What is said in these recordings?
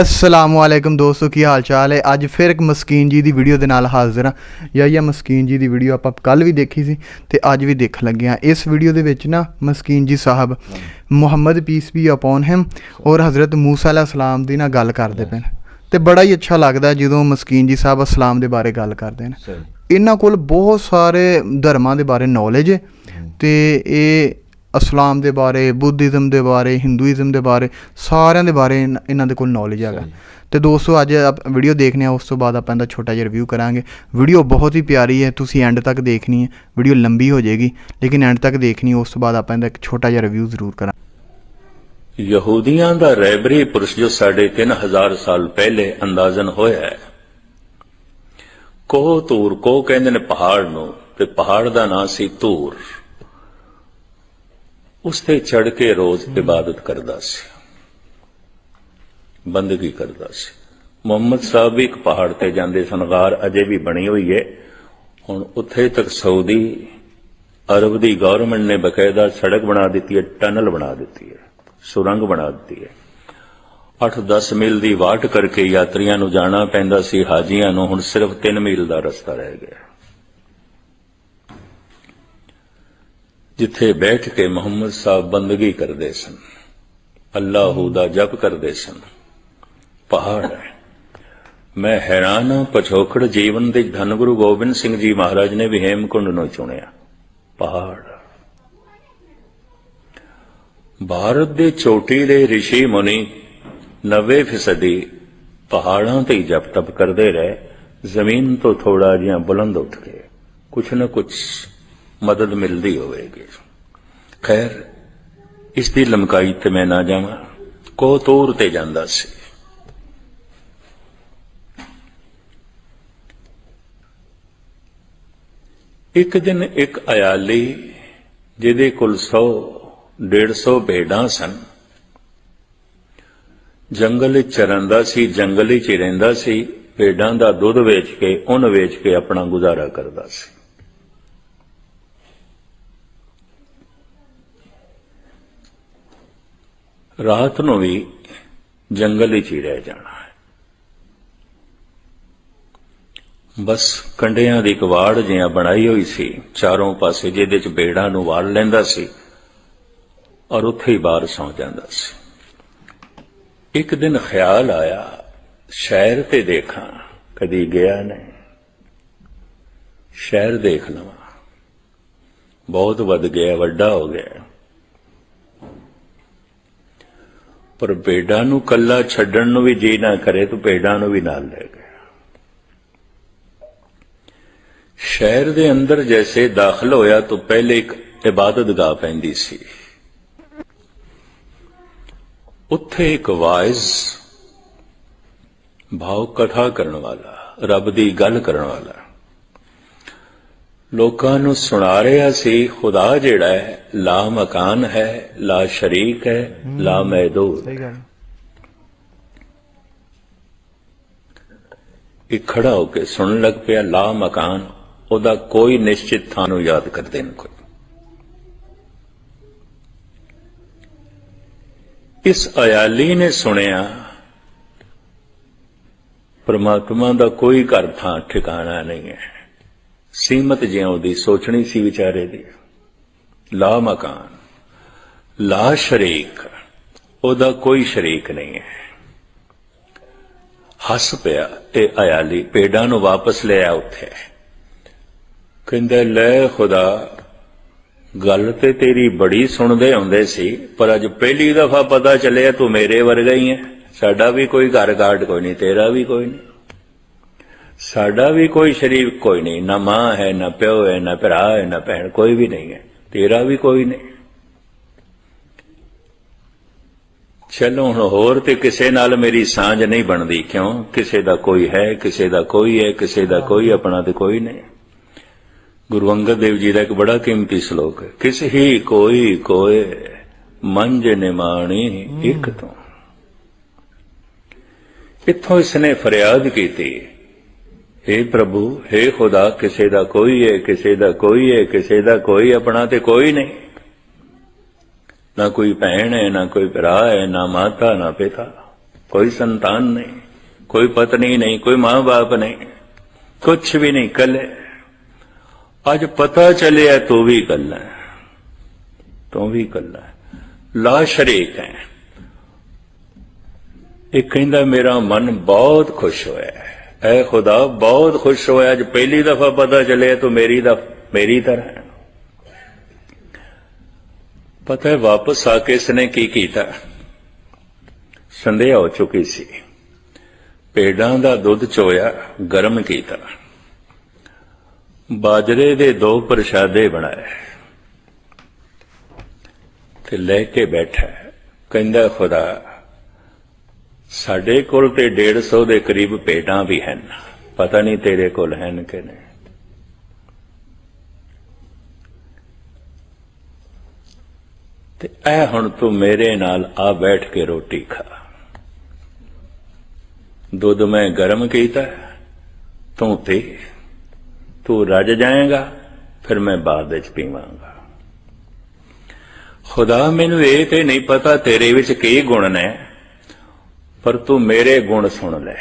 ਅਸਲਾਮੁਅਲੈਕਮ ਦੋਸਤੋ ਕੀ ਹਾਲ ਚਾਲ ਹੈ? ਅੱਜ ਫਿਰ ਇੱਕ ਮਸਕੀਨ ਜੀ ਦੀ ਵੀਡੀਓ ਦੇ ਨਾਲ ਹਾਜ਼ਰ ਹਾਂ। ਯਾ ਮਸਕੀਨ ਜੀ ਦੀ ਵੀਡੀਓ ਆਪਾਂ ਕੱਲ ਵੀ ਦੇਖੀ ਸੀ ਤੇ ਅੱਜ ਵੀ ਦੇਖਣ ਲੱਗੇ ਹਾਂ। ਇਸ ਵੀਡੀਓ ਦੇ ਵਿੱਚ ਨਾ Maskeen ji Sahib Muhammad peace be upon him ਔਰ ਹਜ਼ਰਤ ਮੂਸਾ ਅਲੈਹ ਸਲਾਮ ਦੀ ਨਾਲ ਗੱਲ ਕਰਦੇ ਨੇ। ਤੇ ਬੜਾ ਹੀ ਅੱਛਾ ਲੱਗਦਾ ਜਦੋਂ ਮਸਕੀਨ ਜੀ ਸਾਹਿਬ ਇਸਲਾਮ ਦੇ ਬਾਰੇ ਗੱਲ ਕਰਦੇ ਨੇ। ਇਹਨਾਂ ਕੋਲ ਬਹੁਤ ਸਾਰੇ ਧਰਮਾਂ ਦੇ ਬਾਰੇ ਨੌਲੇਜ ਹੈ। ਤੇ ਇਹ ਇਸਲਾਮ ਦੇ ਬਾਰੇ ਬੁੱਧੀਜ਼ਮ ਦੇ ਬਾਰੇ ਹਿੰਦੂਇਜ਼ਮ ਦੇ ਬਾਰੇ ਸਾਰਿਆਂ ਦੇ ਬਾਰੇ ਇਹਨਾਂ ਦੇ ਕੋਲ ਨੌਲੇਜ ਹੈਗਾ। ਤੇ ਦੋਸਤੋ ਅੱਜ ਆਪ ਵੀਡੀਓ ਦੇਖਨੇ ਆ ਉਸ ਤੋਂ ਬਾਅਦ ਆਪਾਂ ਇਹਦਾ ਛੋਟਾ ਜਿਹਾ ਰਿਵਿਊ ਕਰਾਂਗੇ। ਵੀਡੀਓ ਬਹੁਤ ਹੀ ਪਿਆਰੀ ਹੈ ਤੁਸੀਂ ਐਂਡ ਤੱਕ ਦੇਖਣੀ ਹੈ। ਵੀਡੀਓ ਲੰਬੀ ਹੋ ਜਾਏਗੀ ਲੇਕਿਨ ਐਂਡ ਤੱਕ ਦੇਖਣੀ ਉਸ ਤੋਂ ਬਾਅਦ ਆਪਾਂ ਇਹਦਾ ਇੱਕ ਛੋਟਾ ਜਿਹਾ ਰਿਵਿਊ ਜ਼ਰੂਰ ਕਰਾਂਗੇ। ਯਹੂਦੀਆਂ ਦਾ ਰਹਿਬਰੀ ਪੁਰਸ਼ ਜੋ ਸਾਡੇ 3000 ਸਾਲ ਪਹਿਲੇ ਅੰਦਾਜ਼ਨ ਹੋਇਆ ਹੈ। ਕੋਹ ਤੂਰ ਕੋ ਕਹਿੰਦੇ ਨੇ ਪਹਾੜ ਨੂੰ ਤੇ ਪਹਾੜ ਦਾ ਨਾਂ ਸੀ ਤੂਰ। ਉਸ ਤੇ ਚੜ ਕੇ ਰੋਜ਼ ਇਬਾਦਤ ਕਰਦਾ ਸੀ। ਬੰਦਗੀ ਕਰਦਾ ਸੀ। ਮੁਹੰਮਦ ਸਾਹਿਬ ਵੀ ਇੱਕ ਪਹਾੜ ਤੇ ਜਾਂਦੇ ਸਨ, ਗਾਰ ਅਜੇ ਵੀ ਬਣੀ ਹੋਈ ਹੈ ਹੁਣ ਉੱਥੇ ਤੱਕ ਸਾਊਦੀ ਅਰਬ ਦੀ ਗਵਰਨਮੈਂਟ ਨੇ ਬਕਾਇਦਾ ਸੜਕ ਬਣਾ ਦਿੱਤੀ ਹੈ ਟਨਲ ਬਣਾ ਦਿੱਤੀ ਹੈ ਸੁਰੰਗ ਬਣਾ ਦਿੱਤੀ ਹੈ 8-10 ਮੀਲ ਦੀ ਵਾਟ ਕਰਕੇ ਯਾਤਰੀਆਂ ਨੂੰ ਜਾਣਾ ਪੈਂਦਾ ਸੀ, ਹਾਜੀਆਂ ਨੂੰ ਹੁਣ ਸਿਰਫ 3 ਮੀਲ ਦਾ ਰਸਤਾ ਰਹਿ ਗਿਆ। ਜਿੱਥੇ ਬੈਠ ਕੇ ਮੁਹੰਮਦ ਸਾਹਿਬ ਬੰਦਗੀ ਕਰਦੇ ਸਨ, ਅੱਲਾਹੂ ਦਾ ਜਪ ਕਰਦੇ ਸਨ। ਪਹਾੜ ਮੈਂ ਹੈਰਾਨ ਹਾਂ, ਪਛੋਕੜ ਜੀਵਨ ਦੇ ਧੰਨ ਗੁਰੂ ਗੋਬਿੰਦ ਸਿੰਘ ਜੀ ਮਹਾਰਾਜ ਨੇ ਵੀ ਹੇਮਕੁੰਡ ਨੂੰ ਚੁਣਿਆ। ਪਹਾੜ। ਭਾਰਤ ਦੇ ਚੋਟੀ ਦੇ ઋષਿ ਮੁਨੀ 90% ਪਹਾੜਾਂ ਤੇ ਜਪ ਤਪ ਕਰਦੇ ਰਹੇ, ਜ਼ਮੀਨ ਤੋਂ ਥੋੜਾ ਜਿਹਾ ਬੁਲੰਦ ਉੱਠ ਕੇ ਕੁਛ ਨਾ ਕੁਛ ਮਦਦ ਮਿਲਦੀ ਹੋਵੇਗੀ। ਖੈਰ, ਇਸ ਦੀ ਲਮਕਾਈ ਤੇ ਮੈਂ ਨਾ ਜਾਵਾਂ, ਕੋ ਤੂਰ ਤੇ ਜਾਂਦਾ ਸੀ। ਇੱਕ ਦਿਨ ਇੱਕ ਅਯਾਲੀ, ਜਿਹਦੇ ਕੋਲ 100 150 ਭੇਡਾਂ ਸਨ। ਜੰਗਲ ਵਿੱਚ ਚਰੰਦਾ ਸੀ, ਜੰਗਲ ਵਿੱਚ ਹੀ ਰਹਿੰਦਾ ਸੀ, ਭੇਡਾਂ ਦਾ ਦੁੱਧ ਵੇਚ ਕੇ ਉਹਨ ਵੇਚ ਕੇ ਆਪਣਾ ਗੁਜ਼ਾਰਾ ਕਰਦਾ ਸੀ। ਰਾਤ ਨੂੰ ਵੀ ਜੰਗਲ ਵਿੱਚ ਹੀ ਰਹਿ ਜਾਣਾ ਹੈ। ਬਸ ਕੰਡਿਆਂ ਦੀ ਕਵਾੜ ਜਿਹਾ ਬਣਾਈ ਹੋਈ ਸੀ। ਚਾਰੋਂ ਪਾਸੇ ਜਿਹਦੇ ਚ ਬੇੜਾਂ ਨੂੰ ਵਾਲ ਲੈਂਦਾ ਸੀ ਔਰ ਉੱਥੇ ਹੀ ਬਾਹਰ ਸੌ ਜਾਂਦਾ ਸੀ। ਇੱਕ ਦਿਨ ਖਿਆਲ ਆਇਆ, ਸ਼ਹਿਰ ਤੇ ਦੇਖਾਂ, ਕਦੀ ਗਿਆ ਨਹੀਂ। ਸ਼ਹਿਰ ਦੇਖ ਲਵਾਂ। ਬਹੁਤ ਵੱਧ ਗਿਆ, ਵੱਡਾ ਹੋ ਗਿਆ। ਪਰ ਭੇਡਾਂ ਨੂੰ ਕੱਲਾ ਛੱਡਣ ਨੂੰ ਵੀ ਜੀ ਨਾ ਕਰੇ, ਤੂੰ ਭੇਡਾਂ ਨੂੰ ਵੀ ਨਾਲ ਲੈ ਗਿਆ ਸ਼ਹਿਰ ਦੇ ਅੰਦਰ ਜੈਸੇ ਦਾਖਲ ਹੋਇਆ ਤਾਂ ਪਹਿਲੇ ਇੱਕ ਇਬਾਦਤਗਾਹ ਪੈਂਦੀ ਸੀ। ਉੱਥੇ ਇੱਕ ਵਾਇਜ਼ ਭਾਵ ਕਥਾ ਕਰਨ ਵਾਲਾ, ਰੱਬ ਦੀ ਗੱਲ ਕਰਨ ਵਾਲਾ। ਲੋਕਾਂ ਨੂੰ ਸੁਣਾ ਰਿਹਾ ਸੀ ਖੁਦਾ ਜਿਹੜਾ ਹੈ ਲਾ ਮਕਾਨ ਹੈ ਲਾ ਸ਼ਰੀਕ ਹੈ ਲਾ ਮੈਦੂਦ ਸਹੀ ਗੱਲ। ਇਹ ਖੜਾ ਹੋ ਕੇ ਸੁਣਨ ਲੱਗ ਪਿਆ ਲਾ ਮਕਾਨ ਉਹਦਾ ਕੋਈ ਨਿਸ਼ਚਿਤ ਥਾਂ ਨੂੰ ਯਾਦ ਕਰਦੇ ਨੇ ਕੋਈ। ਇਸ ਅਯਾਲੀ ਨੇ ਸੁਣਿਆ ਪਰਮਾਤਮਾ ਦਾ ਕੋਈ ਘਰ ਥਾਂ ਠਿਕਾਣਾ ਨਹੀਂ ਹੈ। ਸੀਮਤ ਜਿਉਂ ਉਹਦੀ ਸੋਚਣੀ ਸੀ ਵਿਚਾਰੇ ਦੀ। ਲਾ ਮਕਾਨ, ਲਾ ਸ਼ਰੀਕ, ਉਹਦਾ ਕੋਈ ਸ਼ਰੀਕ ਨਹੀਂ ਹੈ। ਹੱਸ ਪਿਆ ਤੇ ਅਯਾਲੀ ਪੇਡਾਂ ਨੂੰ ਵਾਪਸ ਲੈ ਆ ਉੱਥੇ। ਕਹਿੰਦਾ, ਲੈ ਖੁਦਾ, ਗੱਲ ਤੇ ਤੇਰੀ ਬੜੀ ਸੁਣਦੇ ਆਉਂਦੇ ਸੀ, ਪਰ ਅੱਜ ਪਹਿਲੀ ਦਫਾ ਪਤਾ ਚੱਲਿਆ ਤੂੰ ਮੇਰੇ ਵਰਗਾ ਹੀ ਹੈ। ਸਾਡਾ ਵੀ ਕੋਈ ਘਰ ਘਾਟ ਕੋਈ ਨਹੀਂ, ਤੇਰਾ ਵੀ ਕੋਈ ਨਹੀਂ। ਸਾਡਾ ਵੀ ਕੋਈ ਸ਼ਰੀਕ ਕੋਈ ਨਹੀਂ, ਨਾ ਮਾਂ ਹੈ, ਨਾ ਪਿਓ ਹੈ, ਨਾ ਭਰਾ ਹੈ, ਨਾ ਭੈਣ, ਕੋਈ ਵੀ ਨਹੀਂ ਹੈ। ਤੇਰਾ ਵੀ ਕੋਈ ਨਹੀਂ। ਚਲੋ ਹੁਣ ਹੋਰ ਤੇ ਕਿਸੇ ਨਾਲ ਮੇਰੀ ਸਾਂਝ ਨਹੀਂ ਬਣਦੀ, ਕਿਉਂ? ਕਿਸੇ ਦਾ ਕੋਈ ਹੈ, ਕਿਸੇ ਦਾ ਕੋਈ ਹੈ, ਕਿਸੇ ਦਾ ਕੋਈ ਆਪਣਾ ਤੇ ਕੋਈ ਨਹੀਂ। ਗੁਰੂ ਅੰਗਦ ਦੇਵ ਜੀ ਦਾ ਇੱਕ ਬੜਾ ਕੀਮਤੀ ਸ਼ਲੋਕ ਹੈ। ਕਿਸ ਹੀ ਕੋਈ ਕੋਏ ਮੰਜ ਨਿਮਾਣੀ ਇੱਕ ਤੋਂ। ਇੱਥੋਂ ਇਸਨੇ ਫਰਿਆਦ ਕੀਤੀ। हे ਪ੍ਰਭੂ हे ਖੁਦਾ ਕਿਸੇ ਦਾ ਕੋਈ ਹੈ ਕਿਸੇ ਦਾ ਕੋਈ ਹੈ ਕਿਸੇ ਦਾ ਕੋਈ ਆਪਣਾ ਤੇ ਕੋਈ ਨਹੀਂ ਨਾ ਕੋਈ ਭੈਣ ਹੈ ਨਾ ਕੋਈ ਭਰਾ ਹੈ ਨਾ ਮਾਤਾ ਨਾ ਪਿਤਾ कोई संतान नहीं कोई पत्नी नहीं कोई माँ बाप नहीं कुछ भी नहीं कल है आज पता चले है तो भी कल है तो भी कल है ला शरीक है ਇਹ ਕਹਿੰਦਾ ਮੇਰਾ ਮਨ ਬਹੁਤ ਖੁਸ਼ ਹੋਇਆ ਹੈ ਐ ਖੁਦਾ, ਬਹੁਤ ਖੁਸ਼ ਹੋਇਆ ਅੱਜ ਪਹਿਲੀ ਦਫਾ ਪਤਾ ਚੱਲਿਆ ਤੂੰ ਮੇਰੀ ਦਾ ਮੇਰੀ ਤਰ੍ਹਾਂ ਪਤਾ ਹੈ ਵਾਪਸ ਆ ਕੇ ਇਸਨੇ ਕੀ ਕੀਤਾ? ਸੰਧਿਆ ਹੋ ਚੁੱਕੀ ਸੀ। ਪੇੜਾਂ ਦਾ ਦੁੱਧ ਚੋਇਆ, ਗਰਮ ਕੀਤਾ। ਬਾਜਰੇ ਦੇ ਦੋ ਪ੍ਰਸ਼ਾਦੇ ਬਣਾਏ। ਤੇ ਲੈ ਕੇ ਬੈਠਾ ਕਹਿੰਦਾ, ਖੁਦਾ ਸਾਡੇ ਕੋਲ ਤੇ 150 ਦੇ ਕਰੀਬ ਭੇਡਾਂ ਵੀ ਹਨ। ਪਤਾ ਨਹੀਂ ਤੇਰੇ ਕੋਲ ਹਨ ਕਿ ਨਹੀਂ। ਤੇ ਐ ਹੁਣ ਤੂੰ ਮੇਰੇ ਨਾਲ ਆ ਬੈਠ ਕੇ ਰੋਟੀ ਖਾ। ਦੁੱਧ ਮੈਂ ਗਰਮ ਕੀਤਾ, ਤੂੰ ਤੇ ਤੂੰ ਰੱਜ ਜਾਏਗਾ, ਫਿਰ ਮੈਂ ਬਾਅਦ ਵਿੱਚ ਪੀਵਾਂਗਾ। ਖੁਦਾ ਮੈਨੂੰ ਇਹ ਤੇ ਨਹੀਂ ਪਤਾ ਤੇਰੇ ਵਿੱਚ ਕੀ ਗੁਣ ਨੇ। ਪਰ ਤੂੰ ਮੇਰੇ ਗੁਣ ਸੁਣ ਲੈ।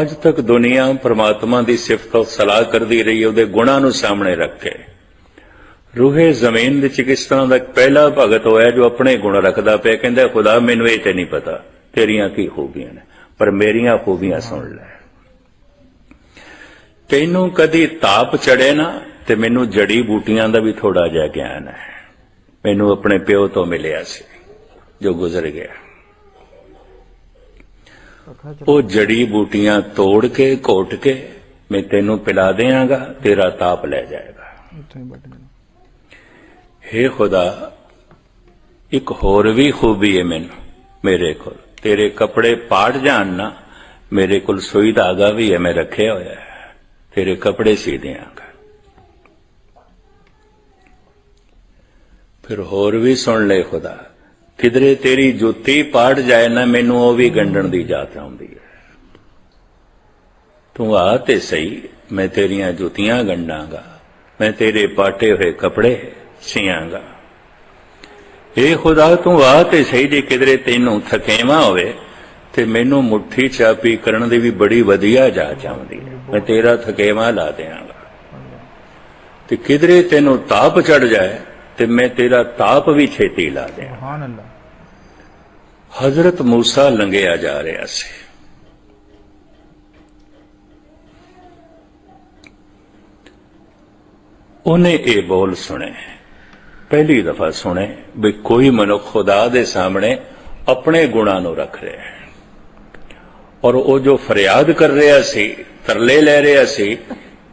ਅੱਜ ਤੱਕ ਦੁਨੀਆ ਪ੍ਰਮਾਤਮਾ ਦੀ ਸਿਫਤ ਸਲਾਹ ਕਰਦੀ ਰਹੀ, ਉਹਦੇ ਗੁਣਾਂ ਨੂੰ ਸਾਹਮਣੇ ਰੱਖ। ਕੇ ਰੂਹੇ ਜ਼ਮੀਨ ਵਿੱਚ ਕਿਸ ਤਰ੍ਹਾਂ ਦਾ ਪਹਿਲਾ ਭਗਤ ਹੋਇਆ ਜੋ ਆਪਣੇ ਗੁਣ ਰੱਖਦਾ ਪਿਆ, ਕਹਿੰਦਾ, ਖੁਦਾ, ਮੈਨੂੰ ਇਹ ਤੇ ਨਹੀਂ ਪਤਾ, ਤੇਰੀਆਂ ਕੀ ਖੂਬੀਆਂ ਨੇ, ਪਰ ਮੇਰੀਆਂ ਖੂਬੀਆਂ ਸੁਣ ਲੈ। ਤੈਨੂੰ ਕਦੀ ਤਾਪ ਚੜੇ ਨਾ, ਤੇ ਮੈਨੂੰ ਜੜੀ ਬੂਟੀਆਂ ਦਾ ਵੀ ਥੋੜਾ ਜਿਹਾ ਗਿਆਨ ਹੈ। ਮੈਨੂੰ ਆਪਣੇ ਪਿਓ ਤੋਂ ਮਿਲਿਆ ਸੀ, ਜੋ ਗੁਜ਼ਰ ਗਿਆ। ਉਹ ਜੜੀ ਬੂਟੀਆਂ ਤੋੜ ਕੇ ਘੋਟ ਕੇ ਮੈਂ ਤੈਨੂੰ ਪਿਲਾ ਦੇਵਾਂਗਾ ਤੇਰਾ ਤਾਪ ਲੈ ਜਾਏਗਾ। ਹੇ ਖੁਦਾ ਇੱਕ ਹੋਰ ਵੀ ਖੂਬੀ ਹੈ ਮੈਨੂੰ ਮੇਰੇ ਕੋਲ। ਤੇਰੇ ਕੱਪੜੇ ਪਾੜ ਜਾਣ ਨਾ ਮੇਰੇ ਕੋਲ ਸੂਈ ਧਾਗਾ ਵੀ ਹੈ ਮੈਂ ਰੱਖਿਆ ਹੋਇਆ ਹੈ। ਤੇਰੇ ਕੱਪੜੇ ਸੀ ਦਿਆਂਗਾ ਫਿਰ ਹੋਰ ਵੀ ਸੁਣ ਲੈ ਖੁਦਾ ਕਿਧਰੇ ਤੇਰੀ ਜੁੱਤੀ ਪਾੜ ਜਾਏ ਨਾ, ਮੈਨੂੰ ਉਹ ਵੀ ਗੰਢਣ ਦੀ ਜਾਤ ਆਉਂਦੀ ਹੈ। ਤੂੰ ਆ ਤੇ ਸਹੀ, ਮੈਂ ਤੇਰੀਆਂ ਜੁੱਤੀਆਂ ਗੰਡਾਂਗਾ ਮੈਂ ਤੇਰੇ ਪਾਟੇ ਹੋਏ ਕੱਪੜੇ ਸੀਆਂਗਾ। ਏ ਖੁਦਾ, ਤੂੰ ਆ ਤੇ ਸਹੀ, ਜੇ ਕਿਧਰੇ ਤੈਨੂੰ ਥਕੇਵਾ ਹੋਵੇ, ਤੇ ਮੈਨੂੰ ਮੁੱਠੀ ਚਾਪੀ ਕਰਨ ਦੀ ਵੀ ਬੜੀ ਵਧੀਆ ਜਾਚ ਆਉਂਦੀ ਹੈ। ਮੈਂ ਤੇਰਾ ਥਕੇਵਾ ਲਾ ਦਿਆਂਗਾ। ਤੇ ਕਿਧਰੇ ਤੈਨੂੰ ਤਾਪ ਚੜ ਜਾਏ ਤੇ ਮੈਂ ਤੇਰਾ ਤਾਪ ਵੀ ਛੇਤੀ ਲਾ ਦਿਆਂ। ਸੁਭਾਨ ਅੱਲਾ ਹਜ਼ਰਤ ਮੂਸਾ ਲੰਘਿਆ ਜਾ ਰਿਹਾ ਸੀ। ਉਹਨੇ ਇਹ ਬੋਲ ਸੁਣੇ ਪਹਿਲੀ ਦਫਾ ਸੁਣੇ ਵੀ ਕੋਈ ਮਨੁੱਖ ਖੁਦਾ ਦੇ ਸਾਹਮਣੇ ਆਪਣੇ ਗੁਣਾਂ ਨੂੰ ਰੱਖ ਰਿਹਾ ਹੈ। ਔਰ ਉਹ ਜੋ ਫਰਿਆਦ ਕਰ ਰਿਹਾ ਸੀ ਤਰਲੇ ਲੈ ਰਿਹਾ ਸੀ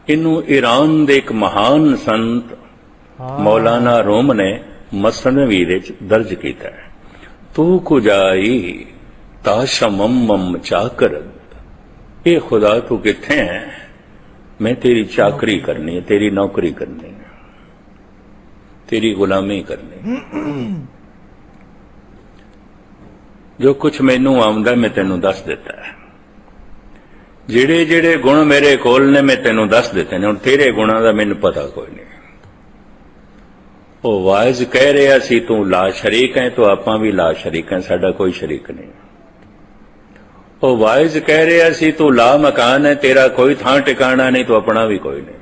ਇਹਨੂੰ ਈਰਾਨ ਦੇ ਇੱਕ ਮਹਾਨ ਸੰਤ ਮੌਲਾਨਾ ਰੋਮ ਨੇ ਮਸਨਵੀ ਵਿੱਚ ਦਰਜ ਕੀਤਾ ਹੈ। ਤੂੰ ਕੁਜਾਈ ਤਾਸ਼ਮਮ ਚਾਕਰ। ਇਹ ਖੁਦਾ ਤੂੰ ਕਿੱਥੇ ਹੈ? ਮੈਂ ਤੇਰੀ ਚਾਕਰੀ ਕਰਨੀ ਹੈ, ਤੇਰੀ ਨੌਕਰੀ ਕਰਨੀ ਹੈ। ਤੇਰੀ ਗੁਲਾਮੀ ਕਰਨੀ ਜੋ ਕੁਝ ਮੈਨੂੰ ਆਉਂਦਾ ਮੈਂ ਤੈਨੂੰ ਦੱਸ ਦਿੱਤਾ ਹੈ। ਜਿਹੜੇ ਜਿਹੜੇ ਗੁਣ ਮੇਰੇ ਕੋਲ ਨੇ, ਮੈਂ ਤੈਨੂੰ ਦੱਸ ਦਿੱਤੇ ਨੇ। ਹੁਣ ਤੇਰੇ ਗੁਣਾਂ ਦਾ ਮੈਨੂੰ ਪਤਾ ਕੋਈ ਨਹੀਂ। ਉਹ ਵਾਇਜ਼ ਕਹਿ ਰਿਹਾ ਸੀ, ਤੂੰ ਲਾ ਸ਼ਰੀਕ ਹੈ, ਤੂੰ ਆਪਾਂ ਵੀ ਲਾ ਸ਼ਰੀਕ ਹੈ, ਸਾਡਾ ਕੋਈ ਸ਼ਰੀਕ ਨਹੀਂ ਉਹ ਵਾਇਜ਼ ਕਹਿ ਰਿਹਾ ਸੀ, ਤੂੰ ਲਾ ਮਕਾਨ ਹੈ, ਤੇਰਾ ਕੋਈ ਥਾਂ ਟਿਕਾਣਾ ਨਹੀਂ, ਤੂੰ ਆਪਣਾ ਵੀ ਕੋਈ ਨਹੀਂ।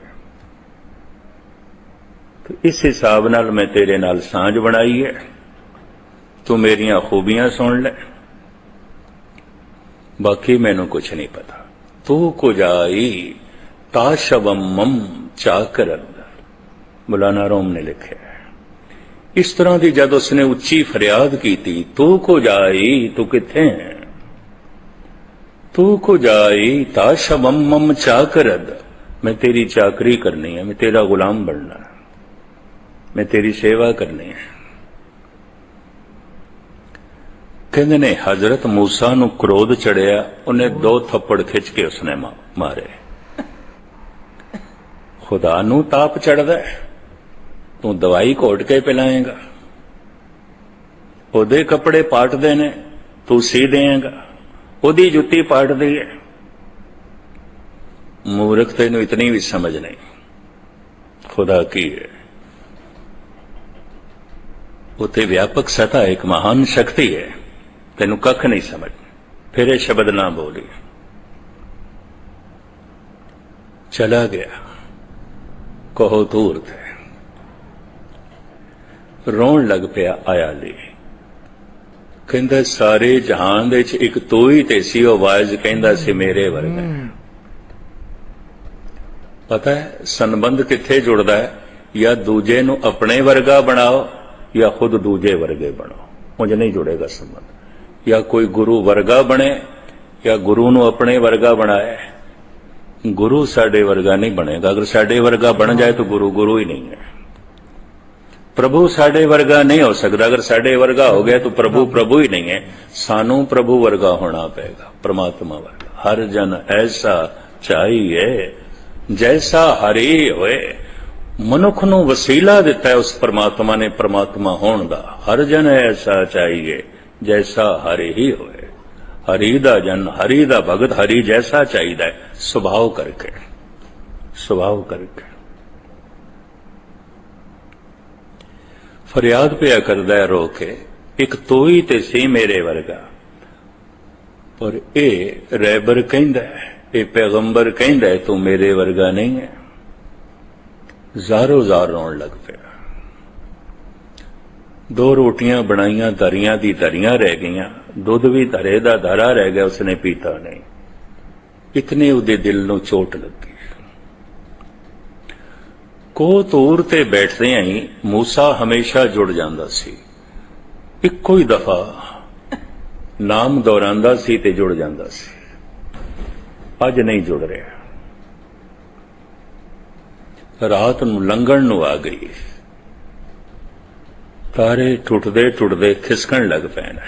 ਤੇ ਇਸ ਹਿਸਾਬ ਨਾਲ ਮੈਂ ਤੇਰੇ ਨਾਲ ਸਾਂਝ ਬਣਾਈ ਹੈ। ਤੂੰ ਮੇਰੀਆਂ ਖੂਬੀਆਂ ਸੁਣ ਲੈ। ਬਾਕੀ ਮੈਨੂੰ ਕੁਝ ਨਹੀਂ ਪਤਾ। ਤੂੰ ਕੁਝ ਆਈ ਤਾਸ਼ਵਮਮ ਚਾਕਰ ਮੌਲਾਨਾ ਰੋਮ ਨੇ ਲਿਖਿਆ ਇਸ ਤਰ੍ਹਾਂ ਦੀ ਜਦ ਉਸਨੇ ਉੱਚੀ ਫਰਿਆਦ ਕੀਤੀ, ਤੂੰ ਕੋ ਜਾਈ, ਤੂੰ ਕਿੱਥੇ ਹੈ? ਤੂੰ ਕੋ ਜਾਈ ਤਾਸ਼ਵਮਮ ਚਾਕਰਦ। ਮੈਂ ਤੇਰੀ ਚਾਕਰੀ ਕਰਨੀ ਹੈ, ਮੈਂ ਤੇਰਾ ਗੁਲਾਮ ਬਣਨਾ ਹੈ। ਮੈਂ ਤੇਰੀ ਸੇਵਾ ਕਰਨੀ ਹੈ। ਕਹਿੰਦੇ ਨੇ, ਹਜ਼ਰਤ ਮੂਸਾ ਨੂੰ ਕ੍ਰੋਧ ਚੜਿਆ, ਉਹਨੇ ਦੋ ਥੱਪੜ ਖਿੱਚ ਕੇ ਉਸਨੇ ਮਾਰੇ। ਖੁਦਾ ਨੂੰ ਤਾਪ ਚੜਦਾ ਹੈ। ਤੂੰ ਦਵਾਈ ਘੋਟ ਕੇ ਪਿਲਾਏਗਾ। ਉਹਦੇ ਕੱਪੜੇ ਪਾਟਦੇ ਨੇ, ਤੂੰ ਸੀ ਦੇਏਗਾ। ਉਹਦੀ ਜੁੱਤੀ ਪਾਟਦੀ ਹੈ ਮੂਰਖ ਤੈਨੂੰ ਇਤਨੀ ਵੀ ਸਮਝ ਨਹੀਂ। ਖੁਦਾ ਕੀ ਹੈ ਉਤੇ ਵਿਆਪਕ ਸਤਾ ਇੱਕ ਮਹਾਨ ਸ਼ਕਤੀ ਹੈ ਤੈਨੂੰ ਕੱਖ ਨਹੀਂ ਸਮਝ। ਫਿਰ ਇਹ ਸ਼ਬਦ ਨਾ ਬੋਲੀ। ਚਲਾ ਗਿਆ। ਕਹੋ ਦੂਰ ਤੇ ਰੋਣ ਲੱਗ ਪਿਆ ਆਇਆ ਲਈ ਕਹਿੰਦਾ, ਸਾਰੇ ਜਹਾਨ ਦੇ ਵਿੱਚ ਇੱਕ ਤੂੰ ਹੀ ਤੇ ਸੀ, ਉਹ ਵਾਇਜ਼ ਕਹਿੰਦਾ ਸੀ, ਮੇਰੇ ਵਰਗਾ ਪਤਾ ਹੈ, ਸੰਬੰਧ ਕਿੱਥੇ ਜੁੜਦਾ ਹੈ? ਜਾਂ ਦੂਜੇ ਨੂੰ ਆਪਣੇ ਵਰਗਾ ਬਣਾਓ, ਜਾਂ ਖੁਦ ਦੂਜੇ ਵਰਗੇ ਬਣੋ ਉਂਝ ਨਹੀਂ ਜੁੜੇਗਾ ਸੰਬੰਧ। ਜਾਂ ਕੋਈ ਗੁਰੂ ਵਰਗਾ ਬਣੇ, ਜਾਂ ਗੁਰੂ ਨੂੰ ਆਪਣੇ ਵਰਗਾ ਬਣਾਏ ਗੁਰੂ ਸਾਡੇ ਵਰਗਾ ਨਹੀਂ ਬਣੇਗਾ। ਅਗਰ ਸਾਡੇ ਵਰਗਾ ਬਣ ਜਾਏ ਤਾਂ ਗੁਰੂ ਗੁਰੂ ਹੀ ਨਹੀਂ ਹੈ। ਪ੍ਰਭੂ ਸਾਡੇ ਵਰਗਾ ਨਹੀਂ ਹੋ ਸਕਦਾ। ਅਗਰ ਸਾਡੇ ਵਰਗਾ ਹੋ ਗਿਆ ਤਾਂ ਪ੍ਰਭੂ ਪ੍ਰਭੂ ਹੀ ਨਹੀਂ ਹੈ। ਸਾਨੂੰ ਪ੍ਰਭੂ ਵਰਗਾ ਹੋਣਾ ਪਏਗਾ ਪ੍ਰਮਾਤਮਾ ਵਰਗਾ। ਹਰ ਜਨ ਐਸਾ ਚਾਹੀਏ ਜੈਸਾ ਹਰੀ ਹੋਏ। ਮਨੁੱਖ ਨੂੰ ਵਸੀਲਾ ਦਿੱਤਾ ਉਸ ਪ੍ਰਮਾਤਮਾ ਨੇ ਪ੍ਰਮਾਤਮਾ ਹੋਣ ਦਾ। ਹਰ ਜਨ ਐਸਾ ਚਾਹੀਏ ਜੈਸਾ ਹਰੀ ਹੀ ਹੋਏ। ਹਰੀ ਦਾ ਜਨ ਹਰੀ ਦਾ ਭਗਤ ਹਰੀ ਜੈਸਾ ਚਾਹੀਦਾ ਹੈ। ਸੁਭਾਅ ਕਰਕੇ ਸੁਭਾਅ ਕਰਕੇ। ਫਰਿਆਦ ਪਿਆ ਕਰਦਾ ਹੈ ਰੋ ਕੇ ਇੱਕ ਤੋਈ ਤੇ ਸੀ ਮੇਰੇ ਵਰਗਾ। ਪਰ ਇਹ ਰੈਬਰ ਕਹਿੰਦਾ ਹੈ, ਇਹ ਪੈਗੰਬਰ ਕਹਿੰਦਾ ਹੈ, ਤੂੰ ਮੇਰੇ ਵਰਗਾ ਨਹੀਂ ਹੈ। ਜ਼ਾਰੋ ਜ਼ਾਰ ਰੋਣ ਲੱਗ ਪਿਆ। ਦੋ ਰੋਟੀਆਂ ਬਣਾਈਆਂ ਦਰੀਆਂ ਦੀ ਦਰੀਆਂ ਰਹਿ ਗਈਆਂ ਦੁੱਧ ਵੀ ਧਰੇ ਦਾ ਧਰਾ ਰਹਿ ਗਿਆ ਉਸਨੇ ਪੀਤਾ ਨਹੀਂ। ਇਤਨੇ ਉਹਦੇ ਦਿਲ ਨੂੰ ਚੋਟ ਲੱਗੀ। ਕੋ ਤੂਰ ਤੇ ਬੈਠਦੇ ਹੀ ਮੂਸਾ ਹਮੇਸ਼ਾ ਜੁੜ ਜਾਂਦਾ ਸੀ। ਇੱਕੋ ਹੀ ਦਫਾ ਨਾਮ ਦੁਹਰਾਉਂਦਾ ਸੀ ਤੇ ਜੁੜ ਜਾਂਦਾ ਸੀ। ਅੱਜ ਨਹੀਂ ਜੁੜ ਰਿਹਾ। ਰਾਤ ਨੂੰ ਲੰਘਣ ਨੂੰ ਆ ਗਈ। ਤਾਰੇ ਟੁੱਟਦੇ ਟੁੱਟਦੇ ਖਿਸਕਣ ਲੱਗ ਪੈਣ।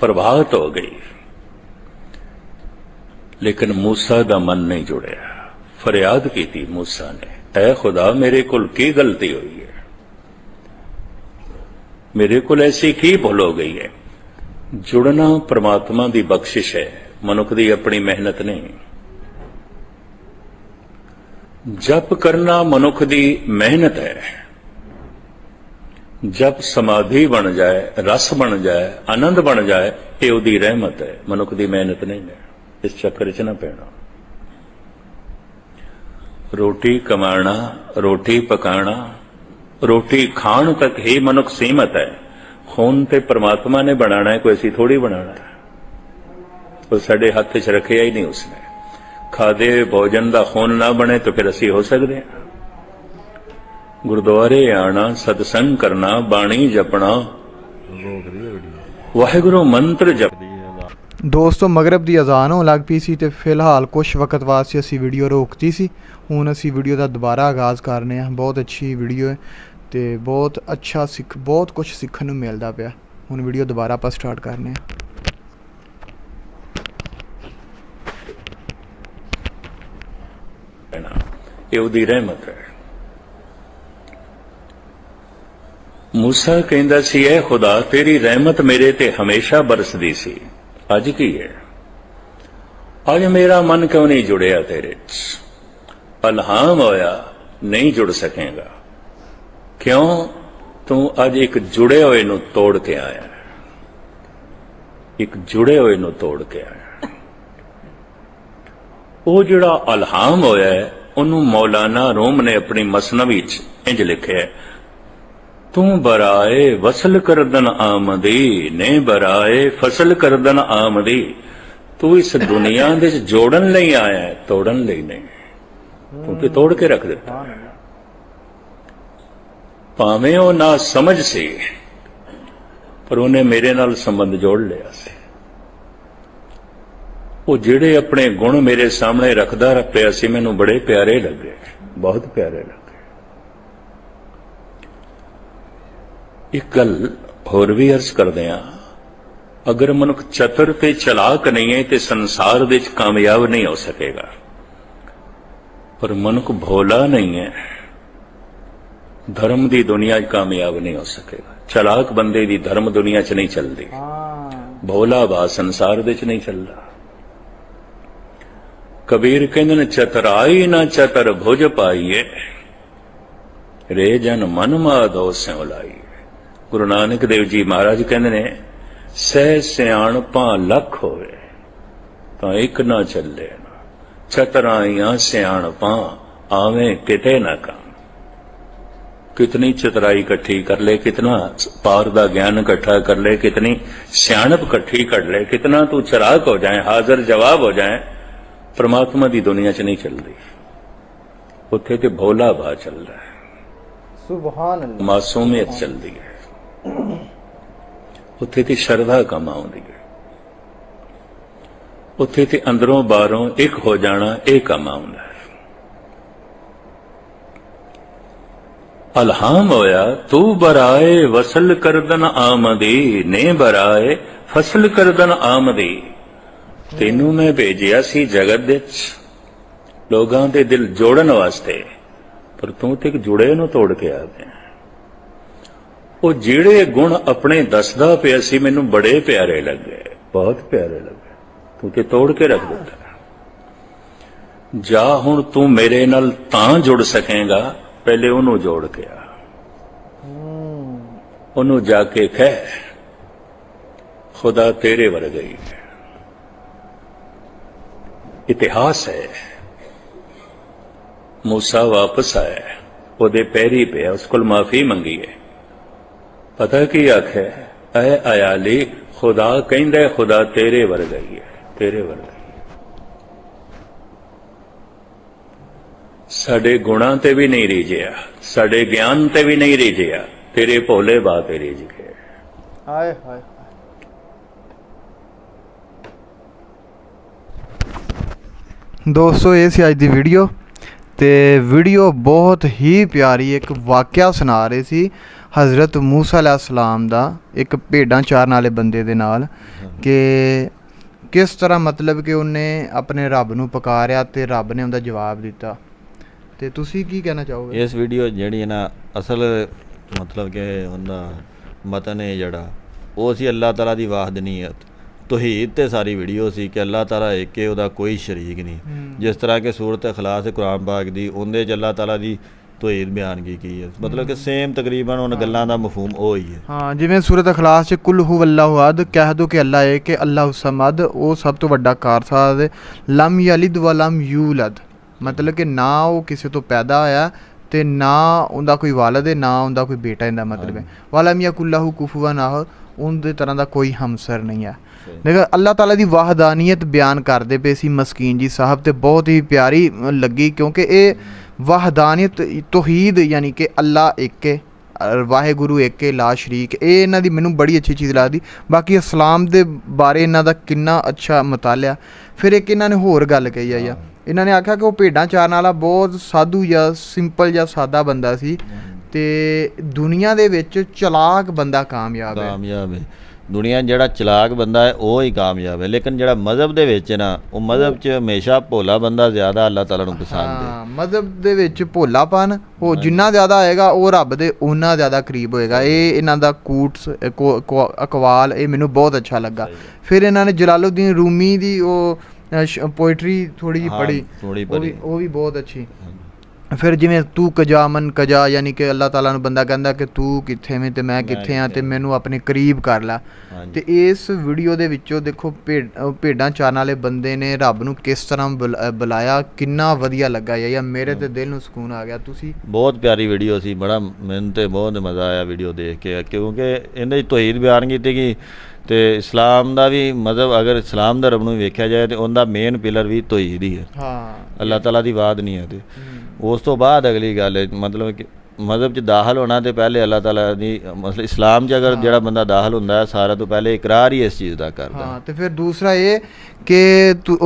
ਪ੍ਰਭਾਵਿਤ ਹੋ ਗਈ। ਲੇਕਿਨ ਮੂਸਾ ਦਾ ਮਨ ਨਹੀਂ ਜੁੜਿਆ। ਫਰਿਆਦ ਕੀਤੀ ਮੂਸਾ ਨੇ, ਐ ਖੁਦਾ, ਮੇਰੇ ਕੋਲ ਕੀ ਗਲਤੀ ਹੋਈ ਹੈ? ਮੇਰੇ ਕੋਲ ਐਸੀ ਕੀ ਭੁੱਲ ਹੋ ਗਈ ਹੈ? ਜੁੜਨਾ ਪ੍ਰਮਾਤਮਾ ਦੀ ਬਖਸ਼ਿਸ਼ ਹੈ, ਮਨੁੱਖ ਦੀ ਆਪਣੀ ਮਿਹਨਤ ਨਹੀਂ। ਜਪ ਕਰਨਾ ਮਨੁੱਖ ਦੀ ਮਿਹਨਤ ਹੈ। ਜਪ ਸਮਾਧੀ ਬਣ ਜਾਏ, ਰਸ ਬਣ ਜਾਏ, ਆਨੰਦ ਬਣ ਜਾਏ, ਇਹ ਉਹਦੀ ਰਹਿਮਤ ਹੈ, ਮਨੁੱਖ ਦੀ ਮਿਹਨਤ ਨਹੀਂ ਹੈ। ਇਸ ਚੱਕਰ 'ਚ ਨਾ ਪੈਣਾ। ਰੋਟੀ ਕਮਾਣਾ ਰੋਟੀ ਪਕਾਣਾ ਰੋਟੀ ਖਾਣ ਤੱਕ ਹੀ ਮਨੁੱਖ ਸੀਮਤ ਹੈ। ਖੂਨ ਤੇ ਪ੍ਰਮਾਤਮਾ ਨੇ ਬਣਾਣਾ ਹੈ ਕੋਈ ਅਸੀਂ ਥੋੜੀ ਬਣਾਣਾ ਹੈ। ਉਹ ਸਾਡੇ ਹੱਥ 'ਚ ਰੱਖਿਆ ਹੀ ਨਹੀਂ ਉਸਨੇ। ਖਾਦੇ ਭੋਜਨ ਦਾ ਖੂਨ ਨਾ ਬਣੇ ਤਾਂ ਫਿਰ ਅਸੀਂ ਹੋ ਸਕਦੇ ਹਾਂ। ਗੁਰਦੁਆਰੇ ਆਣਾ ਸਤਸੰਗ ਕਰਨਾ ਬਾਣੀ ਜਪਣਾ। ਵਾਹਿਗੁਰੂ ਮੰਤਰ ਜਪ ਦੋਸਤੋ, ਮਗਰਬ ਦੀ ਅਜ਼ਾਨ ਹੋਣ ਲੱਗ ਪਈ ਸੀ ਤੇ ਫਿਲਹਾਲ ਕੁਝ ਵਕਤ ਵਾਸਤੇ ਅਸੀਂ ਵੀਡੀਓ ਰੋਕਤੀ ਸੀ। ਹੁਣ ਅਸੀਂ ਵੀਡੀਓ ਦਾ ਦੁਬਾਰਾ ਆਗਾਜ਼ ਕਰ ਰਹੇ ਹਾਂ। ਬਹੁਤ ਅੱਛੀ ਵੀਡੀਓ ਹੈ ਤੇ ਬਹੁਤ ਅੱਛਾ ਸਿੱਖ, ਬਹੁਤ ਕੁਝ ਸਿੱਖਣ ਨੂੰ ਮਿਲਦਾ ਪਿਆ। ਹੁਣ ਵੀਡੀਓ ਦੁਬਾਰਾ ਆਪਾਂ ਸਟਾਰਟ ਕਰਨੇ ਆ ਇਹ ਉਹਦੀ ਰਹਿਮਤ ਹੈ। ਮੂਸਾ ਕਹਿੰਦਾ ਸੀ ਐ ਖੁਦਾ ਤੇਰੀ ਰਹਿਮਤ ਮੇਰੇ ਤੇ ਹਮੇਸ਼ਾ ਬਰਸਦੀ ਸੀ। ਅੱਜ ਕੀ ਹੈ? ਅੱਜ ਮੇਰਾ ਮਨ ਕਿਉਂ ਨਹੀਂ ਜੁੜਿਆ ਤੇਰੇ 'ਚ? ਅਲਹਾਮ ਹੋਇਆ ਨਹੀਂ ਜੁੜ ਸਕੇਗਾ। ਕਿਉਂ? ਤੂੰ ਅੱਜ ਇੱਕ ਜੁੜੇ ਹੋਏ ਨੂੰ ਤੋੜ ਕੇ ਆਇਆ ਇੱਕ ਜੁੜੇ ਹੋਏ ਨੂੰ ਤੋੜ ਕੇ ਆਇਆ ਉਹ ਜਿਹੜਾ ਅਲਹਾਮ ਹੋਇਆ ਉਹਨੂੰ ਮੌਲਾਨਾ ਰੋਮ ਨੇ ਆਪਣੀ ਮਸਨਵੀ ਚ ਇੰਜ ਲਿਖਿਆ ਤੂੰ ਬਰਾਏ ਵਸਲ ਕਰਦਨ ਆਮਦੀ ਨੇ ਬਰਾਏ ਫਸਲ ਕਰਦਨ ਆਮਦੀ। ਤੂੰ ਇਸ ਦੁਨੀਆ ਦੇ ਵਿੱਚ ਜੋੜਨ ਲਈ ਆਇਆ ਹੈ, ਤੋੜਨ ਲਈ ਨਹੀਂ। ਤੂੰ ਤੇ ਤੋੜ ਕੇ ਰੱਖ ਦਿੱਤਾ। ਭਾਵੇਂ ਉਹ ਨਾ ਸਮਝ ਸੀ ਪਰ ਉਹਨੇ ਮੇਰੇ ਨਾਲ ਸੰਬੰਧ ਜੋੜ ਲਿਆ ਸੀ। ਉਹ ਜਿਹੜੇ ਆਪਣੇ ਗੁਣ ਮੇਰੇ ਸਾਹਮਣੇ ਰੱਖਦਾ ਰੱਖਿਆ ਸੀ ਮੈਨੂੰ ਬੜੇ ਪਿਆਰੇ ਲੱਗੇ ਬਹੁਤ ਪਿਆਰੇ ਲੱਗੇ। ਇੱਕ ਗੱਲ ਹੋਰ ਵੀ ਅਰਜ਼ ਕਰਦੇ ਆ ਅਗਰ ਮਨੁੱਖ ਚਤੁਰ ਤੇ ਚਲਾਕ ਨਹੀਂ ਹੈ ਤੇ ਸੰਸਾਰ ਵਿੱਚ ਕਾਮਯਾਬ ਨਹੀਂ ਹੋ ਸਕੇਗਾ। ਪਰ ਮਨੁੱਖ ਭੋਲਾ ਨਹੀਂ ਹੈ। ਧਰਮ ਦੀ ਦੁਨੀਆ 'ਚ ਕਾਮਯਾਬ ਨਹੀਂ ਹੋ ਸਕੇਗਾ। ਚਲਾਕ ਬੰਦੇ ਦੀ ਧਰਮ ਦੁਨੀਆ 'ਚ ਨਹੀਂ ਚੱਲਦੀ। ਭੋਲਾ ਬਾ ਸੰਸਾਰ ਦੇ 'ਚ ਨਹੀਂ ਚੱਲਦਾ। ਕਬੀਰ ਕਹਿੰਦੇ ਨੇ ਚਤਰਾਈ ਨਾ ਚਤਰ ਭੁਜ ਪਾਈਏ। ਰੇ ਜਨ ਮਨ ਮਾਧੋ ਸਿਉ ਲਾਈਏ ਗੁਰੂ ਨਾਨਕ ਦੇਵ ਜੀ ਮਹਾਰਾਜ ਕਹਿੰਦੇ ਨੇ ਸਹਿ ਸਿਆਣਪਾਂ ਲੱਖ ਹੋਵੇ ਤਾਂ ਇੱਕ ਨਾ ਚੱਲੇ ਨਾ। ਛਤਰਾਈਆਂ ਸਿਆਣਪਾਂ ਆਵੇਂ ਕਿਤੇ ਨਾ ਕੰਮ। ਕਿਤਨੀ ਚਤਰਾਈ ਇਕੱਠੀ ਕਰ ਲੈ ਕਿਤਨਾ ਪਾਰ ਦਾ ਗਿਆਨ ਇਕੱਠਾ ਕਰ ਲੈ ਕਿਤਨੀ ਸਿਆਣਪ ਇਕੱਠੀ ਕਰ ਲੈ ਕਿਤਨਾ ਤੂੰ ਚਰਾਗ ਹੋ ਜਾਏ ਹਾਜ਼ਰ ਜਵਾਬ ਹੋ ਜਾਏ ਪਰਮਾਤਮਾ ਦੀ ਦੁਨੀਆ 'ਚ ਨਹੀਂ ਚੱਲਦੀ। ਉੱਥੇ ਤੇ ਭੋਲਾ ਭਾ ਚੱਲਦਾ ਹੈ। ਸੁਭਾਨ ਅੱਲਾ। ਮਾਸੂਮੀਅਤ ਚੱਲਦੀ ਹੈ। ਉੱਥੇ ਤੇ ਸ਼ਰਧਾ ਕੰਮ ਆਉਂਦੀ ਹੈ। ਉੱਥੇ ਤੇ ਅੰਦਰੋਂ ਬਾਹਰੋਂ ਇੱਕ ਹੋ ਜਾਣਾ, ਇਹ ਕੰਮ ਆਉਂਦਾ ਹੈ। ਅਲਹਾਮ ਹੋਇਆ, ਤੂੰ ਬਰਾਏ ਵਸਲ ਕਰਦਨ ਆਮਦੀ, ਨੇ ਬਰਾਏ ਫਸਲ ਕਰਦਨ ਆਮਦੀ। ਤੈਨੂੰ ਮੈਂ ਭੇਜਿਆ ਸੀ ਜਗਤ ਵਿੱਚ, ਲੋਕਾਂ ਦੇ ਦਿਲ ਜੋੜਨ ਵਾਸਤੇ, ਪਰ ਤੂੰ ਤੇ ਇੱਕ ਜੁੜੇ ਨੂੰ ਤੋੜ ਕੇ ਆ ਗਿਆ। ਉਹ ਜਿਹੜੇ ਗੁਣ ਆਪਣੇ ਦੱਸਦਾ ਪਿਆ ਸੀ ਮੈਨੂੰ ਬੜੇ ਪਿਆਰੇ ਲੱਗੇ। ਬਹੁਤ ਪਿਆਰੇ ਲੱਗੇ। ਤੂੰ ਕਿ ਤੋੜ ਕੇ ਰੱਖ ਦਿੱਤਾ। ਜਾ ਹੁਣ ਤੂੰ ਮੇਰੇ ਨਾਲ ਤਾਂ ਜੁੜ ਸਕੇਗਾ ਪਹਿਲੇ ਉਹਨੂੰ ਜੋੜ ਕੇ ਆ। ਉਹਨੂੰ ਜਾ ਕੇ ਕਹਿ ਖੁਦਾ ਤੇਰੇ ਵਰ ਗਈ ਇਤਿਹਾਸ ਹੈ। موسی ਵਾਪਸ ਆਇਆ। ਉਹਦੇ ਪੈਰੀ ਪਿਆ ਉਸ ਕੋਲ ਮਾਫੀ ਮੰਗੀ ਹੈ। ਪਤਾ ਕੀ ਆਖਿਆ? ਐ ਆਯਾਲੀ ਖੁਦਾ ਕਹਿੰਦਾ ਖੁਦਾ ਤੇਰੇ ਵਰਗਾ ਹੀ ਹੈ, ਤੇਰੇ ਵਰਗਾ ਸਾਡੇ ਗੁਣਾਂ ਤੇ ਵੀ ਨਹੀਂ ਰੀਝਿਆ, ਸਾਡੇ ਗਿਆਨ ਤੇ ਵੀ ਨਹੀਂ ਰੀਝਿਆ, ਤੇਰੇ ਭੋਲੇ ਬਾ ਤੇ ਰੀਝ ਗਏ। ਹਾਏ ਹਾਏ। ਦੋਸਤੋ, ਇਹ ਸੀ ਅੱਜ ਦੀ ਵੀਡੀਓ ਤੇ ਵੀਡੀਓ ਬਹੁਤ ਹੀ ਪਿਆਰੀ ਇੱਕ ਵਾਕਿਆ ਸੁਣਾ ਰਹੇ ਸੀ। ਹਜ਼ਰਤ ਮੂਸਾ ਅਲੈਹਿਸਲਾਮ ਦਾ ਇੱਕ ਭੇਡਾਂ ਚਾਰਨ ਵਾਲੇ ਬੰਦੇ ਦੇ ਨਾਲ ਕਿ ਕਿਸ ਤਰ੍ਹਾਂ ਮਤਲਬ ਕਿ ਉਹਨੇ ਆਪਣੇ ਰੱਬ ਨੂੰ ਪੁਕਾਰਿਆ ਤੇ ਰੱਬ ਨੇ ਉਹਦਾ ਜਵਾਬ ਦਿੱਤਾ? ਤੇ ਤੁਸੀਂ ਕੀ ਕਹਿਣਾ ਚਾਹੋਗੇ? ਇਸ ਵੀਡੀਓ ਜਿਹੜੀ ਹੈ ਨਾ ਅਸਲ ਮਤਲਬ ਕਿ ਉਹਦਾ ਮਤਨ ਹੈ ਜਿਹੜਾ ਉਹ ਸੀ ਅੱਲਾਹ ਤਾਲਾ ਦੀ ਵਾਹਦਨੀਅਤ ਤੌਹੀਦ ਤੇ ਸਾਰੀ ਵੀਡੀਓ ਸੀ ਕਿ ਅੱਲਾਹ ਤਾਲਾ ਇੱਕ ਹੈ ਉਹਦਾ ਕੋਈ ਸ਼ਰੀਕ ਨਹੀਂ। ਜਿਸ ਤਰ੍ਹਾਂ ਕਿ ਸੂਰਤ ਇਖਲਾਸ ਕੁਰਾਨ ਪਾਕ ਦੀ ਉਹਦੇ ਚ ਅੱਲਾਹ ਤਾਲਾ ਦੀ ਤੌਹੀਦ ਬਿਆਨ ਕੀਤੀ ਹੈ? ਮਤਲਬ ਕਿ ਸੇਮ ਤਕਰੀਬਨ ਉਹਨਾਂ ਗੱਲਾਂ ਦਾ ਮਫਹੂਮ ਉਹ ਹੀ ਹੈ। ਹਾਂ ਜਿਵੇਂ ਸੂਰਤ ਅਖਲਾਸ ਚ ਕੁਲ ਹੂ ਅੱਲਾਹੁ ਅਹਦ ਕਹਿ ਦੋ ਕਿ ਅੱਲਾ ਹੈ ਕਿ ਅੱਲਾਹੁ ਸਮਦ ਉਹ ਸਭ ਤੋਂ ਵੱਡਾ ਕਾਰਸਾਜ਼ ਹੈ ਲਮ ਯਲਿਦ ਵ ਲਮ ਯੂਲਦ। ਮਤਲਬ ਕਿ ਨਾ ਉਹ ਕਿਸੇ ਤੋਂ ਪੈਦਾ ਹੋਇਆ ਤੇ ਨਾ ਉਹਦਾ ਕੋਈ ਵਾਲਦ ਹੈ ਨਾ ਉਹਦਾ ਕੋਈ ਬੇਟਾ ਇਹਦਾ ਮਤਲਬ ਹੈ। ਵਲਮ ਯਕੁਲਹੁ ਕੁਫੂਵਨ ਆਹ ਉਹਦੇ ਤਰ੍ਹਾਂ ਦਾ ਕੋਈ ਹਮਸਰ ਨਹੀਂ ਹੈ। ਦੇਖੋ ਅੱਲਾਹ ਤਾਲਾ ਦੀ ਵਾਹਦਾਨੀਅਤ ਬਿਆਨ ਕਰਦੇ ਪਏ ਸੀ ਮਸਕੀਨ ਜੀ ਸਾਹਿਬ ਤੇ ਬਹੁਤ ਹੀ ਪਿਆਰੀ ਲੱਗੀ ਕਿਉਂਕਿ ਇਹ ਵਾਹਦਾਨੀਅਤ ਤੌਹੀਦ ਯਾਨੀ ਕਿ ਅੱਲਾ ਇੱਕ ਹੈ ਵਾਹਿਗੁਰੂ ਇੱਕ ਹੈ ਲਾ ਸ਼ਰੀਕ ਇਹ ਇਹਨਾਂ ਦੀ ਮੈਨੂੰ ਬੜੀ ਅੱਛੀ ਚੀਜ਼ ਲੱਗਦੀ। ਬਾਕੀ ਇਸਲਾਮ ਦੇ ਬਾਰੇ ਇਹਨਾਂ ਦਾ ਕਿੰਨਾ ਅੱਛਾ ਮਤਾਲਿਆ। ਫਿਰ ਇੱਕ ਇਹਨਾਂ ਨੇ ਹੋਰ ਗੱਲ ਕਹੀ ਆ ਯਾ ਇਹਨਾਂ ਨੇ ਆਖਿਆ ਕਿ ਉਹ ਭੇਡਾਂ ਚਾਰਨ ਵਾਲਾ ਬਹੁਤ ਸਾਧੂ ਜਾਂ ਸਿੰਪਲ ਜਾਂ ਸਾਦਾ ਬੰਦਾ ਸੀ ਤੇ ਦੁਨੀਆ ਦੇ ਵਿੱਚ ਚਲਾਕ ਬੰਦਾ ਕਾਮਯਾਬ ਹੈ। ਕਾਮਯਾਬ ਹੈ। ਦੁਨੀਆ ਜਿਹੜਾ ਚਲਾਕ ਬੰਦਾ ਹੈ ਉਹ ਹੀ ਕਾਮਯਾਬ ਹੈ। ਲੇਕਿਨ ਜਿਹੜਾ ਮਜ਼ਹਬ ਦੇ ਵਿੱਚ ਨਾ ਉਹ ਮਜ਼ਹਬ 'ਚ ਹਮੇਸ਼ਾ ਭੋਲਾ ਬੰਦਾ ਜ਼ਿਆਦਾ ਅੱਲਾਹ ਤਾਲਾ ਨੂੰ ਪਸੰਦ ਹੈ। ਹਾਂ ਮਜ਼ਹਬ ਦੇ ਵਿੱਚ ਭੋਲਾਪਨ ਉਹ ਜਿੰਨਾ ਜ਼ਿਆਦਾ ਆਏਗਾ ਉਹ ਰੱਬ ਦੇ ਉਹਨਾਂ ਜ਼ਿਆਦਾ ਕਰੀਬ ਹੋਏਗਾ। ਇਹ ਇਹਨਾਂ ਦਾ ਕੂਟਸ ਅਕਵਾਲ ਇਹ ਮੈਨੂੰ ਬਹੁਤ ਅੱਛਾ ਲੱਗਾ। ਫਿਰ ਇਹਨਾਂ ਨੇ ਜਲਾਲਉਦੀਨ ਰੂਮੀ ਦੀ ਉਹ ਪੋਇਟਰੀ ਥੋੜੀ ਜਿਹੀ ਪੜ੍ਹੀ। ਉਹ ਵੀ ਬਹੁਤ ਅੱਛੀ। ਫਿਰ ਜਿਵੇਂ ਤੂੰ ਕਜਾ ਮਨ ਕਜਾ ਯਾਨੀ ਕਿ ਅੱਲਾਹ ਤਾਲਾ ਨੂੰ ਬੰਦਾ ਕਹਿੰਦਾ ਕਿ ਤੂੰ ਕਿੱਥੇ ਤੇ ਮੈਂ ਕਿੱਥੇ ਆ ਤੇ ਮੈਨੂੰ ਆਪਣੇ ਕਰੀਬ ਕਰ ਲੈ। ਤੇ ਇਸ ਵੀਡੀਓ ਦੇ ਵਿੱਚੋਂ ਦੇਖੋ ਭੇਡ ਚਾਰਨ ਵਾਲੇ ਬੰਦੇ ਨੇ ਰੱਬ ਨੂੰ ਕਿਸ ਤਰ੍ਹਾਂ ਬੁਲਾਇਆ ਕਿੰਨਾ ਵਧੀਆ ਲੱਗਾ ਯਾ ਮੇਰੇ ਤੇ ਦਿਲ ਨੂੰ ਸਕੂਨ ਆ ਗਿਆ। ਤੁਸੀਂ ਬਹੁਤ ਪਿਆਰੀ ਵੀਡੀਓ ਸੀ। ਬੜਾ ਮੈਨੂੰ ਤੇ ਬਹੁਤ ਮਜ਼ਾ ਆਇਆ ਵੀਡੀਓ ਦੇਖ ਕੇ। ਕਿਉਂਕਿ ਇਹਦੇ 'ਚ ਤੌਹੀਦ ਬਿਆਨ ਕੀਤੀ ਗਈ ਤੇ ਇਸਲਾਮ ਦਾ ਵੀ ਮਜ਼ਹਬ ਅਗਰ ਇਸਲਾਮ ਧਰਮ ਨੂੰ ਵੇਖਿਆ ਜਾਏ ਤੇ ਉਹਦਾ ਮੇਨ ਪਿਲਰ ਵੀ ਤੌਹੀਦ ਹੀ ਹੈ। ਹਾਂ। ਅੱਲਾਹ ਤਾਲਾ ਦੀ ਬਾਤ ਨਹੀਂ ਹੈ ਤੇ। ਉਸ ਤੋਂ ਬਾਅਦ ਅਗਲੀ ਗੱਲ ਹੈ ਮਤਲਬ ਕਿ ਮਜ਼ਹਬ 'ਚ ਦਾਖਲ ਹੋਣਾ ਤੇ ਪਹਿਲੇ ਅੱਲਾਹ ਤਾਲਾ ਦੀ ਮਤਲਬ ਇਸਲਾਮ 'ਚ ਅਗਰ ਜਿਹੜਾ ਬੰਦਾ ਦਾਖਲ ਹੁੰਦਾ ਹੈ ਸਾਰਾ ਤੋਂ ਪਹਿਲੇ ਇਕਰਾਰ ਹੀ ਇਸ ਚੀਜ਼ ਦਾ ਕਰਦਾ ਹੈ। ਤੇ ਫਿਰ ਦੂਸਰਾ ਇਹ ਕਿ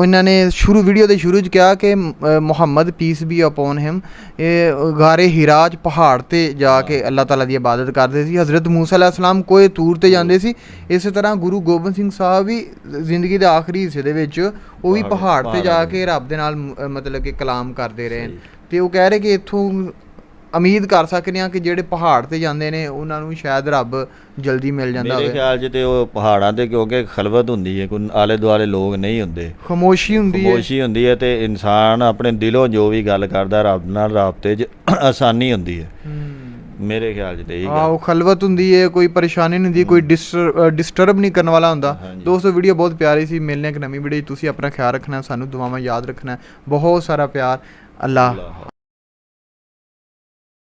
ਇਹਨਾਂ ਨੇ ਸ਼ੁਰੂ ਵੀਡੀਓ ਦੇ ਸ਼ੁਰੂ 'ਚ ਕਿਹਾ ਕਿ Muhammad peace be upon him ਇਹ ਗਾਰੇ ਹਿਰਾਜ ਪਹਾੜ ਤੇ ਜਾ ਕੇ ਅੱਲਾਹ ਤਾਲਾ ਦੀ ਇਬਾਦਤ ਕਰਦੇ ਸੀ। ਹਜ਼ਰਤ ਮੂਸਾ ਅਲੈਹਿਸ ਸਲਾਮ ਕੋਈ ਤੂਰ ਤੇ ਜਾਂਦੇ ਸੀ। ਇਸੇ ਤਰ੍ਹਾਂ ਗੁਰੂ ਗੋਬਿੰਦ ਸਿੰਘ ਸਾਹਿਬ ਵੀ ਜ਼ਿੰਦਗੀ ਦੇ ਆਖਰੀ ਹਿੱਸੇ ਦੇ ਵਿੱਚ ਉਹ ਵੀ ਪਹਾੜ ਤੇ ਜਾ ਕੇ ਰੱਬ ਦੇ ਨਾਲ ਮਤਲਬ ਕਿ ਕਲਾਮ ਕਰਦੇ ਰਹੇ। ਤੇ ਉਹ ਕਹਿ ਰਹੇ ਕਿ ਇੱਥੋਂ ਉਮੀਦ ਕਰ ਸਕਦੇ ਹਾਂ ਕਿ ਜਿਹੜੇ ਪਹਾੜ ਤੇ ਜਾਂਦੇ ਨੇ ਉਹਨਾਂ ਨੂੰ ਸ਼ਾਇਦ ਰੱਬ ਜਲਦੀ ਮਿਲ ਜਾਂਦਾ ਮੇਰੇ ਹੋਵੇ। ਖਿਆਲ 'ਚ ਤੇ ਉਹ ਪਹਾੜਾਂ ਤੇ ਕਿਉਂਕਿ ਖਲਵਤ ਹੁੰਦੀ ਹੈ ਕੋਈ ਆਲੇ ਦੁਆਲੇ ਲੋਕ ਨਹੀਂ ਹੁੰਦੇ। ਖਮੋਸ਼ੀ ਹੁੰਦੀ ਹੈ। ਖਾਮੋਸ਼ੀ ਹੁੰਦੀ ਹੈ ਤੇ ਇਨਸਾਨ ਆਪਣੇ ਦਿਲੋਂ ਜੋ ਵੀ ਗੱਲ ਕਰਦਾ ਰੱਬ ਨਾਲ ਰਾਬਤੇ 'ਚ ਆਸਾਨੀ ਹੁੰਦੀ ਹੈ। ਮੇਰੇ ਖਿਆਲ 'ਚ ਤੇ ਇਹੀ ਆ ਗੱਲ ਉਹ ਖਲਵਤ ਹੁੰਦੀ ਹੈ ਕੋਈ ਪਰੇਸ਼ਾਨੀ ਨਹੀਂ ਹੁੰਦੀ ਕੋਈ ਡਿਸਟਰਬ ਨਹੀਂ ਕਰਨ ਵਾਲਾ ਹੁੰਦਾ। ਦੋਸਤੋ ਵੀਡੀਓ ਬਹੁਤ ਪਿਆਰੀ ਸੀ। ਮਿਲਨੇ ਇੱਕ ਨਵੀਂ ਵੀਡੀਓ। ਤੁਸੀਂ ਆਪਣਾ ਖਿਆਲ ਰੱਖਣਾ ਸਾਨੂੰ ਦੁਆਵਾਂ ਯਾਦ ਰੱਖਣਾ। ਬਹੁਤ ਸਾਰਾ ਪਿਆਰ। ਅੱਲਾਹ